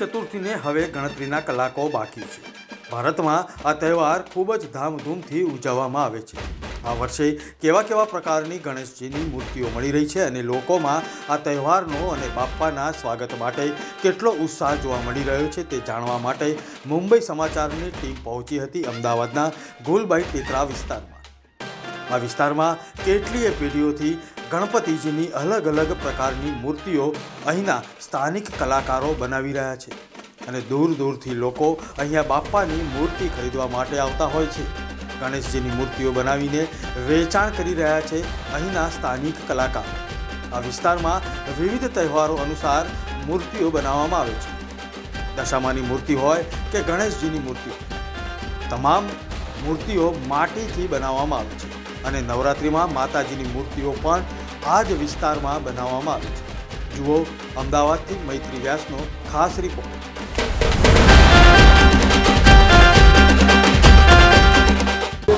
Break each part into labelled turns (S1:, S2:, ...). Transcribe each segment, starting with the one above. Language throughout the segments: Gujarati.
S1: ચતુર્થીને હવે ગણતરીના કલાકો બાકી છે. ભારતમાં આ તહેવાર ખૂબ જ ધામધૂમથી ઉજવવામાં આવે છે. આ વર્ષે કેવા કેવા પ્રકારની ગણેશજીની મૂર્તિઓ મળી રહી છે અને લોકોમાં આ તહેવારનો અને બાપ્પાના સ્વાગત માટે કેટલો ઉત્સાહ જોવા મળી રહ્યો છે તે જાણવા માટે મુંબઈ સમાચારની ટીમ પહોંચી હતી અમદાવાદના ગુલબાઈ ટેકરા વિસ્તારમાં. આ વિસ્તારમાં કેટલીય પેઢીઓથી ગણપતિજીની અલગ અલગ પ્રકારની મૂર્તિઓ અહીંના સ્થાનિક કલાકારો બનાવી રહ્યા છે અને દૂર દૂરથી લોકો અહીંયા બાપ્પાની મૂર્તિ ખરીદવા માટે આવતા હોય છે. ગણેશજીની મૂર્તિઓ બનાવીને વેચાણ કરી રહ્યા છે અહીંના સ્થાનિક કલાકારો. આ વિસ્તારમાં વિવિધ તહેવારો અનુસાર મૂર્તિઓ બનાવવામાં આવે છે. દશામાની મૂર્તિ હોય કે ગણેશજીની મૂર્તિ તમામ મૂર્તિઓ માટીથી બનાવવામાં આવે છે અને નવરાત્રિમાં માતાજીની મૂર્તિઓ પણ આ જ વિસ્તારમાં બનાવવામાં આવી છે. જુઓ, અમદાવાદથી મૈત્રી વ્યાસનો ખાસ રિપોર્ટ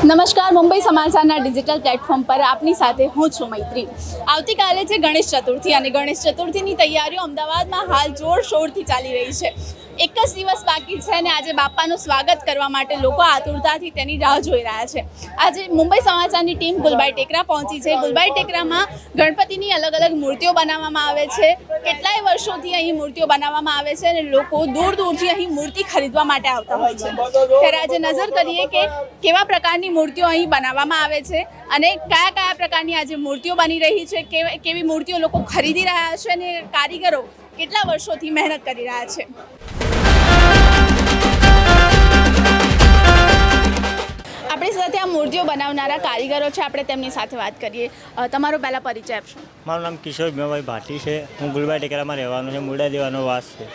S2: નમસ્કાર, મુંબઈ સમાચારના ડિજિટલ પ્લેટફોર્મ પર આપની સાથે હું છું મૈત્રી. આવતીકાલે છે ગણેશ ચતુર્થી અને ગણેશ ચતુર્થીની તૈયારીઓ અમદાવાદમાં હાલ જોરશોરથી ચાલી રહી છે. એક જ દિવસ બાકી છે અને આજે બાપાનું સ્વાગત કરવા માટે લોકો આતુરતાથી તેની રાહ જોઈ રહ્યા છે. આજે મુંબઈ સમાચારની ટીમ ગુલબાઈ ટેકરા પહોંચી છે. ગુલબાઈ ટેકરામાં ગણપતિની અલગ અલગ મૂર્તિઓ બનાવવામાં આવે છે. કેટલાય વર્ષોથી અહીં મૂર્તિઓ બનાવવામાં આવે છે અને લોકો દૂર દૂરથી અહીં મૂર્તિ ખરીદવા માટે આવતા હોય છે. ત્યારે આજે નજર કરીએ કે કેવા પ્રકારની મૂર્તિઓ અહીં બનાવવામાં આવે છે અને કયા કયા પ્રકારની આજે મૂર્તિઓ બની રહી છે કેવી મૂર્તિઓ લોકો ખરીદી રહ્યા છે અને કારીગરો કેટલા વર્ષોથી મહેનત કરી રહ્યા છે? આપણી સાથે આ મૂર્તિઓ બનાવનારા કારીગરો છે આપણે તેમની સાથે વાત કરીએ. તમારો પહેલાં પરિચય આપશો.
S3: મારું નામ કિશોર ભીમાભાઈ ભાટી છે. હું ગુલબાઈ ટેકરામાં રહેવાનું છે. મુડા દેવાનો વાસ છે.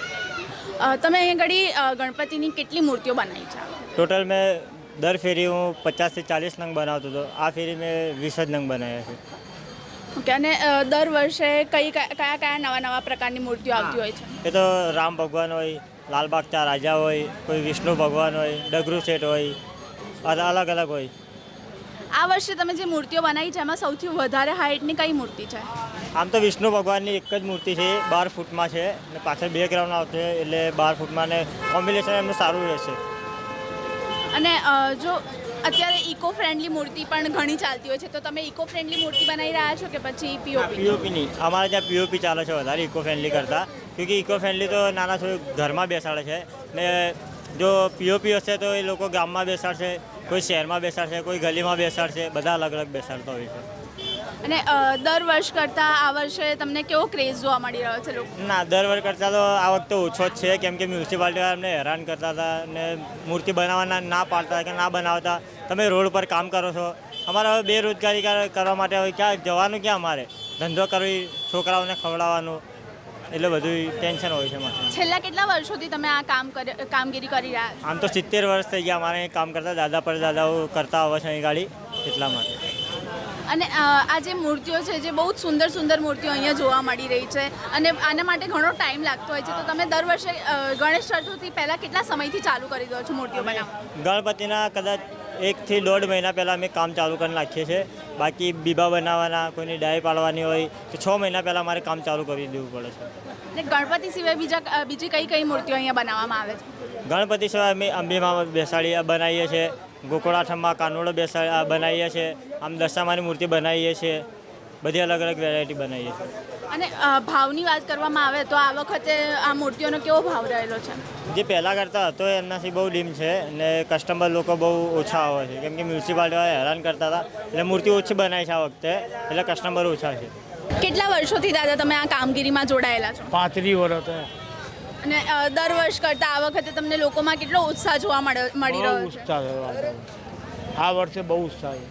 S2: તમે અહીંયા ઘડી ગણપતિની કેટલી મૂર્તિઓ બનાવી છે?
S3: ટોટલ મેં દર ફેરી હું પચાસથી ચાલીસ નંગ બનાવતો હતો. આ ફેરી મેં વીસ જ નંગ બનાવ્યા છે.
S2: ઓકે અને દર વર્ષે કઈ કયા કયા નવા નવા પ્રકારની મૂર્તિઓ આવતી હોય છે?
S3: એ તો રામ ભગવાન હોય લાલબાગચા રાજા હોય કોઈ વિષ્ણુ ભગવાન હોય ડગરુ શેઠ હોય અલગ અલગ હોય.
S2: આ વર્ષે તમે જે મૂર્તિઓ બનાવી છે એમાં સૌથી વધારે હાઇટની કઈ મૂર્તિ છે?
S3: આમ તો વિષ્ણુ ભગવાનની એક જ મૂર્તિ છે બાર ફૂટમાં છે ને પાછળ બે ગ્રાઉન્ડ આવશે એટલે બાર ફૂટમાં ને કોમ્બિનેશન એમનું સારું રહેશે.
S2: અને જો અત્યારે ઇકો ફ્રેન્ડલી મૂર્તિ પણ ઘણી ચાલતી હોય છે તો તમે ઇકો ફ્રેન્ડલી મૂર્તિ બનાવી રહ્યા છો કે પછી પીઓપી
S3: પીઓપી નહીં. અમારે ત્યાં પીઓપી ચાલે છે વધારે ઇકો ફ્રેન્ડલી કરતાં. કેમકે ઇકો ફ્રેન્ડલી તો નાના છોકરા ઘરમાં બેસાડે છે ને જો પીઓપી હશે તો એ લોકો ગામમાં બેસાડશે કોઈ શહેરમાં બેસાડશે કોઈ ગલીમાં બેસાડશે બધા અલગ અલગ બેસાડતા હોય છે.
S2: અને દર વર્ષ કરતાં આ વર્ષે તમને કેવો ક્રેઝ જોવા મળી રહ્યો છે લોકો?
S3: ના દર વર્ષ કરતાં તો આ વખતે ઓછો જ છે કેમ કે મ્યુનિસિપાલિટી અમને હેરાન કરતા હતા ને મૂર્તિ બનાવવાના ના પાડતા કે ના બનાવતા. તમે રોડ પર કામ કરો છો. અમારે હવે બેરોજગારી કરવા માટે હવે ક્યાં જવાનું ક્યાં અમારે? ધંધો કરવી છોકરાઓને ખવડાવવાનું. એટલે બધું ટેન્શન હોય છે મને
S2: છેલ્લા કેટલા વર્ષોથી તમે આ કામ કામગીરી કરી રહ્યા છો?
S3: આમ તો સિત્તેર વર્ષ થઈ ગયા અમારે કામ કરતા દાદા પર દાદાઓ કરતા આવે છે અહીં ગાડી એટલા માટે.
S2: અને આ જે મૂર્તિઓ છે જે બહુ જ સુંદર સુંદર મૂર્તિઓ અહીંયા જોવા મળી રહી છે અને આના માટે ઘણો ટાઈમ લાગતો હોય છે. તો તમે દર વર્ષે ગણેશ ચતુર્થી પહેલાં કેટલા સમયથી ચાલુ કરી દો છો મૂર્તિઓ બનાવવા
S3: ગણપતિના કદાચ એકથી દોઢ મહિના પહેલાં અમે કામ ચાલુ કરી નાખીએ છીએ. બાકી બીબા બનાવવાના કોઈની ડાય પાડવાની હોય તો છ મહિના પહેલાં અમારે કામ ચાલુ કરી દેવું પડે છે.
S2: ગણપતિ સિવાય બીજા બીજી કઈ કઈ મૂર્તિઓ અહીંયા બનાવવામાં આવે છે?
S3: ગણપતિ સિવાય અમે અંબીમાં બેસાડીએ બનાવીએ છીએ. ગોકુળાઠમમાં કાનોડો બેસા બનાવીએ છીએ. આમ દશામાની મૂર્તિ બનાવીએ છીએ. બધી અલગ અલગ વેરાયટી બનાવીએ છીએ.
S2: અને ભાવની વાત કરવામાં આવે તો આ વખતે આ મૂર્તિઓનો કેવો ભાવ રહેલો છે?
S3: જે પહેલાં કરતા હતો એમનાથી બહુ ડીમ છે ને કસ્ટમર લોકો બહુ ઓછા આવે છે. કેમ કે મ્યુનિસિપાલિટી હેરાન કરતા હતા એટલે મૂર્તિ ઓછી બનાવી છે આ વખતે એટલે કસ્ટમર ઓછા છે.
S2: કેટલા વર્ષોથી દાદા તમે આ કામગીરીમાં જોડાયેલા છો?
S4: પાંત્રીસ વર્ષ
S2: અને દર વર્ષ કરતાં આ વખતે તમને લોકોમાં કેટલો ઉત્સાહ જોવા મળી રહ્યો છે?
S4: ઉત્સાહ છે આ વર્ષે. આ વર્ષે બહુ ઉત્સાહ છે.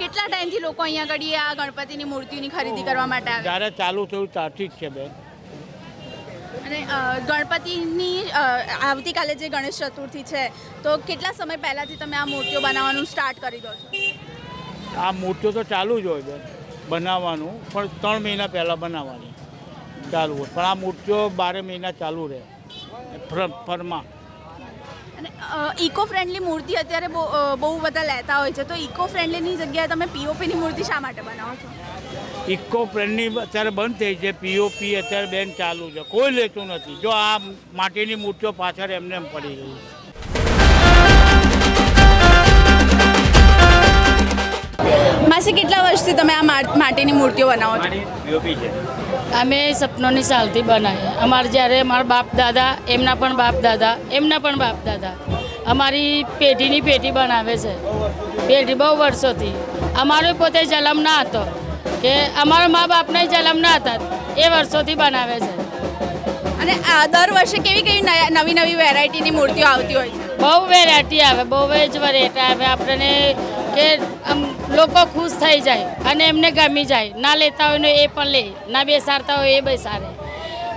S2: કેટલા ટાઈમથી લોકો અહીંયા આગળ આ ગણપતિની મૂર્તિની ખરીદી કરવા માટે આવે?
S4: જ્યારે ચાલુ થયું ત્યારથી જ છે બેન.
S2: અને ગણપતિની આવતીકાલે જે ગણેશ ચતુર્થી છે તો કેટલા સમય પહેલાંથી તમે આ મૂર્તિઓ બનાવવાનું સ્ટાર્ટ કરી દો છો?
S4: આ મૂર્તિઓ તો ચાલુ જ હોય બેન બનાવવાનું. પણ ત્રણ મહિના પહેલાં બનાવવાની ચાલુ હોય. પણ આ મૂર્તિઓ બારે મહિના ચાલુ રહે. ફર- ફરમાં.
S2: અને ઇકો ફ્રેન્ડલી મૂર્તિ અત્યારે બહુ બધા લેતા હોય છે. તો ઇકો ફ્રેન્ડલીની જગ્યાએ તમે પીઓપીની મૂર્તિ શા માટે બનાવો છો?
S4: ઇકો ફ્રેન્ડની અત્યારે બંધ થઈ છે. પીઓપી અત્યારે બેન ચાલુ છે. કોઈ લેતું નથી. જો આ માટીની મૂર્તિઓ પાછળ એમને એમ પડી રહી
S2: માસી કેટલા વર્ષથી તમે આ મા- માટીની મૂર્તિઓ બનાવો છો?
S5: અમે સપનોની સાલથી બનાવીએ. અમારે જ્યારે અમારા બાપ દાદા એમના પણ બાપ દાદા એમના પણ બાપ દાદા અમારી પેઢીની પેઢી બનાવે છે. પેઢી બહુ વર્ષોથી. અમારો પોતે જલમ ના હતો કે અમારા મા બાપને જલમ ના હતા. એ વર્ષોથી બનાવે છે.
S2: અને આ દર વર્ષે કેવી કેવી નવી નવી વેરાયટીની મૂર્તિઓ આવતી હોય છે?
S5: બહુ વેરાયટી આવે બહુ જ વેરાયટી આવે. આપણને કે આમ લોકો ખુશ થઈ જાય અને એમને ગમી જાય. ના લેતા હોય ને એ પણ લે, ના બેસાડતા હોય એ બેસાડે.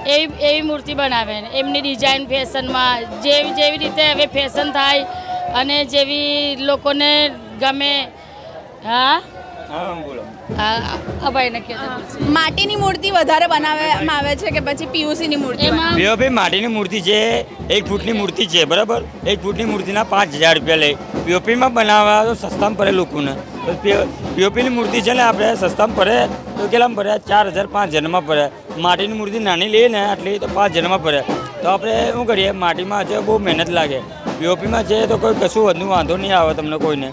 S5: એવી એવી મૂર્તિ બનાવે એમની ડિઝાઇન ફેશનમાં જેવી જેવી રીતે હવે ફેશન થાય અને જેવી લોકોને ગમે, હા?
S3: હા બોલો
S5: હા
S2: માટીની મૂર્તિ વધારે બનાવવામાં આવે છે કે પછી પીયુસીની મૂર્તિ?
S6: પીઓપી માટીની મૂર્તિ છે એક ફૂટની મૂર્તિ છે બરાબર? એક ફૂટની મૂર્તિના પાંચ હજાર રૂપિયા લે. પીઓપીમાં બનાવવા તો સસ્તામાં પડે લોકોને. પીઓપીની મૂર્તિ છે ને આપણે સસ્તામાં પડે તો કેટલામાં પડે? ચાર હજાર પાંચ હજારમાં પડે. માટીની મૂર્તિ નાની લઈએ ને આટલી તો પાંચ હજારમાં પડે. તો આપણે શું કરીએ? માટીમાં છે બહુ મહેનત લાગે. પીઓપીમાં છે તો કોઈ કશું વધુ વાંધો નહીં આવે તમને કોઈને.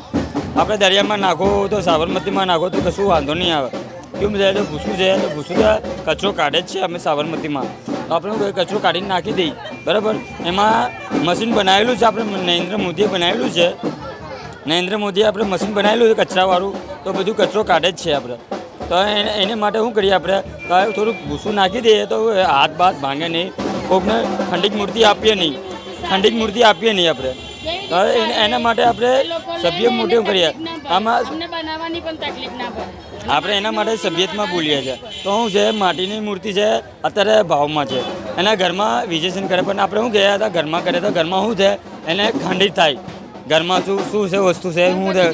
S6: આપણે દરિયામાં નાખો તો સાબરમતીમાં નાખો તો કશું વાંધો નહીં આવે. કેમ જાય તો ભૂસું જાય તો ભૂસું તો કચરો કાઢે જ છે અમે સાબરમતીમાં. તો આપણે કચરો કાઢીને નાખી દઈએ. બરાબર? એમાં મશીન બનાવેલું છે આપણે, નરેન્દ્ર મોદીએ બનાવેલું છે. નરેન્દ્ર મોદીએ આપણે મશીન બનાવેલું છે કચરાવાળું. તો બધું કચરો કાઢે જ છે આપણે. તો એને એને માટે શું કરીએ આપણે? થોડુંક ભૂસું નાખી દઈએ તો હાથ બાથ ભાંગે નહીં. કોકને ખંડિત મૂર્તિ આપીએ નહીં. ખંડિત મૂર્તિ આપીએ નહીં આપણે. એને- એના માટે આપણે સભ્ય મોટી કરીએ આમાં
S5: બનાવવાની પણ તકલીફ ના પડે.
S6: આપણે એના માટે સભ્યતમાં બોલીએ છીએ. તો શું છે માટીની મૂર્તિ છે અત્યારે ભાવમાં છે. એના ઘરમાં વિજેશન કરે પણ આપણે શું ગયા હતા ઘરમાં કરે તો ઘરમાં શું છે? એને ખંડિત થાય. ઘરમાં શું શું છે વસ્તુ છે? શું છે?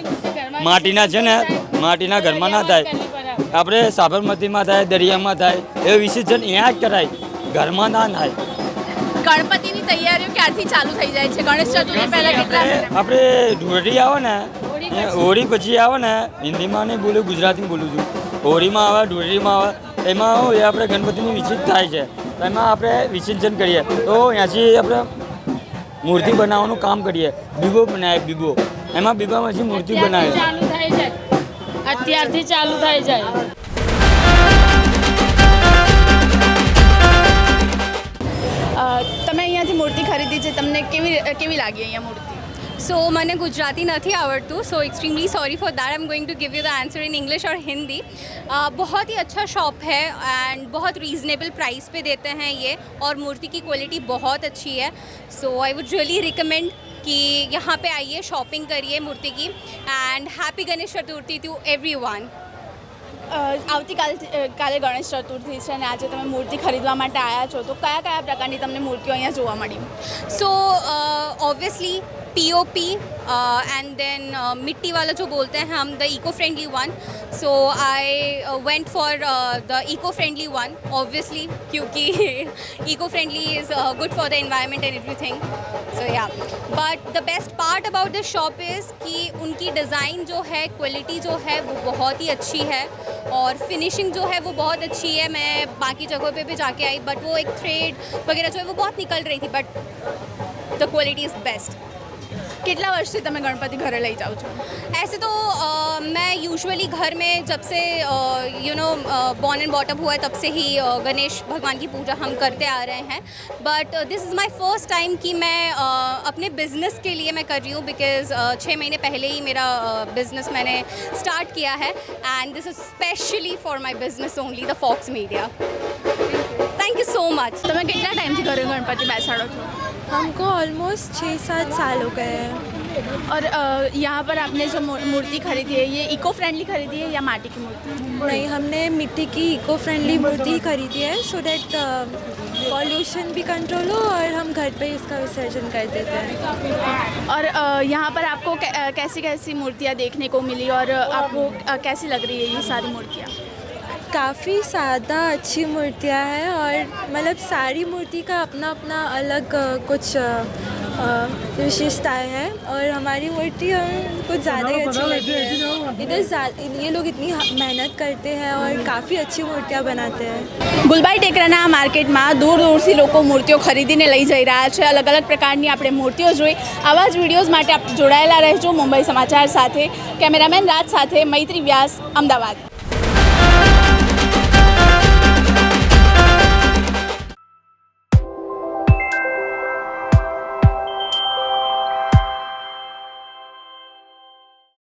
S6: માટીના છે ને માટીના ઘરમાં ના થાય. આપણે સાબરમતીમાં થાય દરિયામાં થાય એ વિસર્જન અહીંયા જ કરાય. ઘરમાં ના થાય.
S2: તૈયારીઓ ક્યારથી ચાલુ થઈ જાય છે? ગણેશ ચતુર્થી પહેલા કેટલા
S6: આપણે ધૂળેટી આવે ને હોળી પછી? આવે ને હિન્દીમાં નહીં બોલું ગુજરાતીમાં બોલું છું. હોળીમાં આવે ધૂળેટીમાં આવે એમાં એ આપણે ગણપતિની વિસર્જન થાય છે. એમાં આપણે વિસર્જન કરીએ. તો ત્યાંથી આપણે મૂર્તિ બનાવવાનું કામ કરીએ. બીબો બનાવે બીબો. એમાં બીબામાંથી મૂર્તિ બનાવે.
S5: અત્યારથી ચાલુ થઈ જાય
S2: તમે અહીંયાથી મૂર્તિ ખરીદી છે તમને કેવી કેવી લાગી અહીંયા મૂર્તિ
S7: સો મને ગુજરાતી નથી આવડતું so extremely sorry for that I am going to give you the answer in English और हिंदी Uh, बहुत ही अच्छा शॉप है एंड बहुत रीज़नेबल प्राइस पे देते हैं ये और मूर्ति की क्वालिटी बहुत अच्छी है so I would really recommend कि यहाँ पे आइए शॉपिंग करिए मूर्ति की and happy Ganesh Chaturthi to everyone
S2: અ, આવતીકાલ કાલે ગણેશ ચતુર્થી છે અને આજે તમે મૂર્તિ ખરીદવા માટે આવ્યા છો, તો કયા કયા પ્રકારની તમને મૂર્તિઓ અહીંયા જોવા મળી?
S7: So obviously POP and then मिट्टी वाला जो बोलते हैं हम the eco friendly one so I went for the eco friendly one obviously क्योंकि eco friendly is good for the environment and everything so yeah but the best part about this shop is कि उनकी डिज़ाइन जो है क्वालिटी जो है वो बहुत ही अच्छी है और फिनिशिंग जो है वो बहुत अच्छी है मैं बाकी जगहों पे भी जाके आई बट वो एक थ्रेड वगैरह जो है, वो बहुत निकल रही थी but the quality is best
S2: કેટલા વર્ષથી તમે ગણપતિ ઘરે લઈ જાઓ છો
S7: ऐसे तो अ, मैं यूजुअली घर में जब से you know born and brought up हुआ है तब से ही अ, गणेश भगवान की पूजा हम करते आ रहे हैं but this is my first time कि मैं अ, अपने बिजनेस के लिए मैं कर रही हूँ बिकॉज छः महीने पहले ही मेरा बिजनेस मैंने स्टार्ट किया है and this is specially for my business only the Fox Media thank you so much
S2: તમે કેટલા ટાઈમથી ઘરે ગણપતિ બેસાડો છો
S8: हमको ऑलमोस्ट छः सात साल हो गए हैं।
S2: और यहाँ पर आपने जो मूर्ति खरीदी है ये इको फ्रेंडली खरीदी है या माटी की मूर्ति?
S8: नहीं हमने मिट्टी की इको फ्रेंडली मूर्ति खरीदी है सो डैट पॉल्यूशन भी कंट्रोल हो और हम घर पे इसका विसर्जन कर देते हैं।
S2: और यहाँ पर आपको कैसी कैसी मूर्तियाँ देखने को मिली और आपको कैसी लग रही है ये सारी मूर्तियाँ?
S8: काफ़ी सादा अच्छी मूर्तियाँ हैं और मतलब सारी मूर्ति का अपना अपना अलग अ, कुछ अ, विशेषताएं हैं और हमारी मूर्ति हमें कुछ ज़्यादा ही अच्छी लगती है इधर ज्या- ये लोग इतनी ह- मेहनत करते हैं और काफ़ी अच्छी मूर्तियाँ बनाते हैं
S2: ગુલબાઈ ટેકરાના આ માર્કેટમાં દૂર દૂરથી લોકો મૂર્તિઓ ખરીદીને લઈ જઈ રહ્યા છે અલગ અલગ પ્રકારની આપણે મૂર્તિઓ જોઈ આવા જ વિડીયોઝ માટે આપ જોડાયેલા રહેજો મુંબઈ સમાચાર સાથે કેમેરામેન રાજ સાથે મૈત્રી વ્યાસ અમદાવાદ